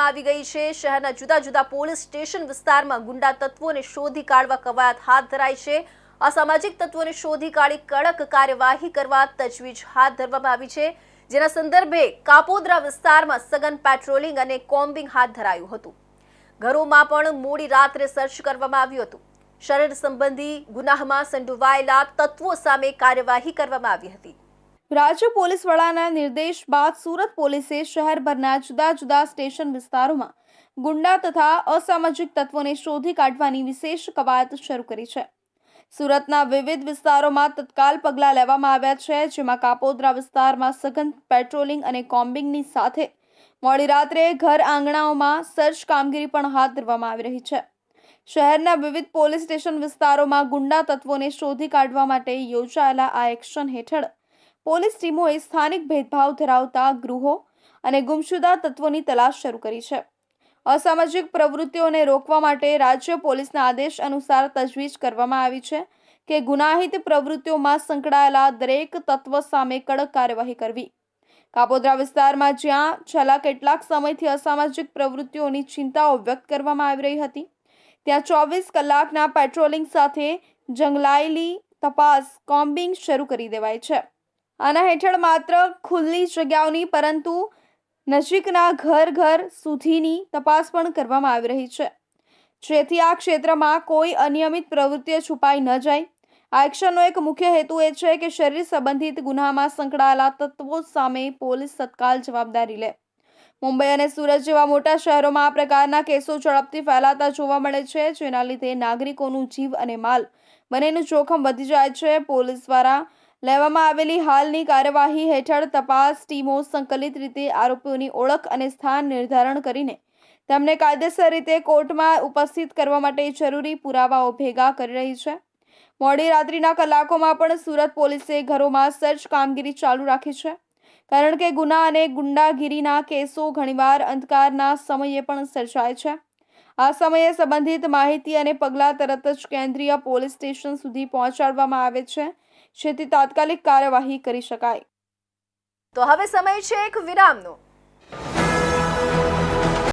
આવી ગઈ છે. શહેરના જુદા જુદા પોલીસ સ્ટેશન વિસ્તારમાં ગુંડા તત્વોને શોધી કાઢવા કવાયત હાથ ધરાઈ છે. અસામાજિક તત્વોને શોધી કાઢી કડક કાર્યવાહી કરવા તજવીજ હાથ ધરવામાં આવી છે. જેના સંદર્ભે કાપોદ્રા વિસ્તારમાં સઘન પેટ્રોલિંગ અને કોમ્બિંગ હાથ ધરાયું હતું. ઘરોમાં પણ મોડી રાત્રે સર્ચ કરવામાં આવ્યું હતું. શરીર સંબંધી ગુનાહમાં સંડોવાયેલા તત્વો સામે કાર્યવાહી કરવામાં આવી હતી. રાજ્ય પોલીસ વડાના નિર્દેશ બાદ સુરત પોલીસે શહેરભરના જુદા જુદા સ્ટેશન વિસ્તારોમાં ગુંડા તથા અસામાજિક તત્વોને શોધી કાઢવાની વિશેષ કવાયત શરૂ કરી છે. સુરતના વિવિધ વિસ્તારોમાં તત્કાલ પગલાં લેવામાં આવ્યા છે, જેમાં કાપોદ્રા વિસ્તારમાં સઘન પેટ્રોલિંગ અને કોમ્બિંગની સાથે મોડી રાત્રે ઘર આંગણાઓમાં સર્ચ કામગીરી પણ હાથ ધરવામાં આવી રહી છે. શહેરના વિવિધ પોલીસ સ્ટેશન વિસ્તારોમાં ગુંડા તત્વોને શોધી કાઢવા માટે યોજાયેલા આ એક્શન હેઠળ પોલીસ ટીમોએ સ્થાનિક ભેદભાવ ધરાવતા ગૃહો અને ગુમશુદા તત્વોની તલાશ શરૂ કરી છે. અસામાજિક પ્રવૃત્તિઓને રોકવા માટે રાજ્ય પોલીસના આદેશ અનુસાર તજવીજ કરવામાં આવી છે કે ગુનાહિત પ્રવૃત્તિઓમાં સંકળાયેલા દરેક તત્વ સામે કડક કાર્યવાહી કરવી. કાપોદ્રા વિસ્તારમાં જ્યાં છેલ્લા કેટલાક સમયથી અસામાજિક પ્રવૃત્તિઓની ચિંતાઓ વ્યક્ત કરવામાં આવી રહી હતી, ત્યાં ચોવીસ કલાકના પેટ્રોલિંગ સાથે જંગલાયેલી તપાસ કોમ્બિંગ શરૂ કરી દેવાય છે. આના હેઠળ માત્ર ખુલ્લી જગ્યાઓની, પરંતુ નજીકના ઘર ઘર સુધીની તપાસ પણ કરવામાં આવી રહી છે. જેથી આ ક્ષેત્રમાં કોઈ અનિયમિત પ્રવૃત્તિઓ છુપાઈ ન જાય. આ એક્શનનો એક મુખ્ય હેતુ એ છે કે શરીર સંબંધિત ગુનામાં સંકળાયેલા તત્વો સામે પોલીસ તત્કાલ જવાબદારી લે. મુંબઈ અને સુરત જેવા મોટા શહેરોમાં આ પ્રકારના કેસો ઝડપથી ફેલાતા જોવા મળે છે, જેના લીધે નાગરિકોનું જીવ અને માલ બંનેનું જોખમ વધી જાય છે. પોલીસ દ્વારા લેવામાં આવેલી હાલની કાર્યવાહી હેઠળ તપાસ ટીમો સંકલિત રીતે આરોપીઓની ઓળખ અને સ્થાન નિર્ધારણ કરીને તેમને કાયદેસર રીતે કોર્ટમાં ઉપસ્થિત કરવા માટે જરૂરી પુરાવાઓ ભેગા કરી રહી છે. મોડી રાત્રિના કલાકોમાં પણ સુરત પોલીસે ઘરોમાં સર્ચ કામગીરી ચાલુ રાખી છે. કારણ કે ગુના અને ગુંડાગીરીના કેસો ઘણીવાર અંધકારના સમયે પણ સર્જાય છે. આ સમયે સંબંધિત માહિતી અને પગલાં તરત જ કેન્દ્રીય પોલીસ સ્ટેશન સુધી પહોંચાડવામાં આવે છે. જેથી તાત્કાલિક કાર્યવાહી કરી શકાય. તો હવે સમય છે એક વિરામનો.